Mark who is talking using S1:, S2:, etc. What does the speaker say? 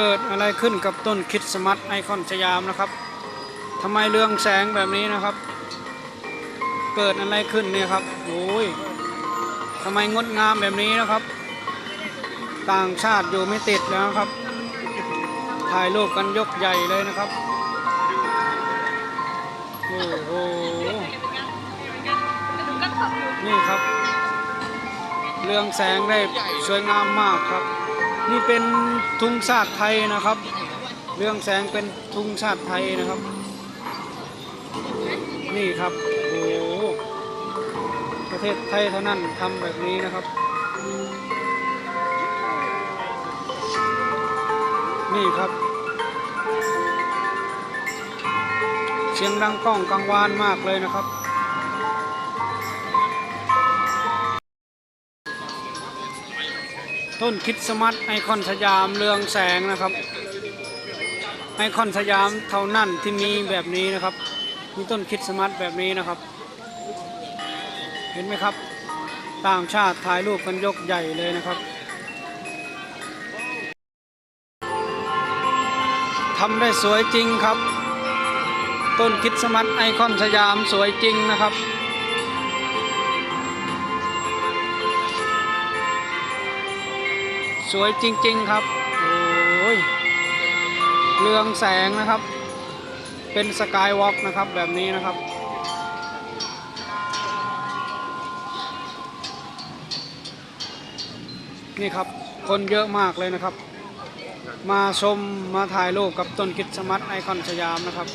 S1: เกิดอะไรขึ้นกับต้นคิดสมัตไอคอนสยามนะครับทำไมเรืองแสงแบบนี้นะครับ เกิดอะไรขึ้นเนี่ยครับโอ้ยทำไมงดงามแบบนี้นะครับ ต่างชาติอยู่ไม่ติดแล้วครับ ถ่ายรูปกันยกใหญ่เลยนะครับโอ้โหนี่ครับ เรืองแสงได้สวยงามมากครับ นี่เป็นทุ่งชาติไทยนะครับ เรื่องแสงเป็นทุ่งชาติไทยนะครับ นี่ครับโอ้โหประเทศไทยเท่านั้นทำแบบนี้นะครับ นี่ครับ เสียงดังก้องกังวานมากเลยนะครับ ต้นคิดสมัตไอคอนสยามเรืองแสงนะครับ ไอคอนสยามเท่านั้นที่มีแบบนี้นะครับ มีต้นคิดสมัตแบบนี้นะครับ เห็นไหมครับ ต่างชาติถ่ายรูปกันยกใหญ่เลยนะครับทำได้สวยจริงครับ ต้นคิดสมัตไอคอนสยามสวยจริงนะครับ สวยจริง ๆครับโอ้ยเรืองแสงนะครับ เป็นสกายวอล์กนะครับแบบนี้นะครับนี่ครับ คนเยอะมากเลยนะครับ มาชมมาถ่ายรูปกับต้นคิดสมัตไอคอนสยามนะครับ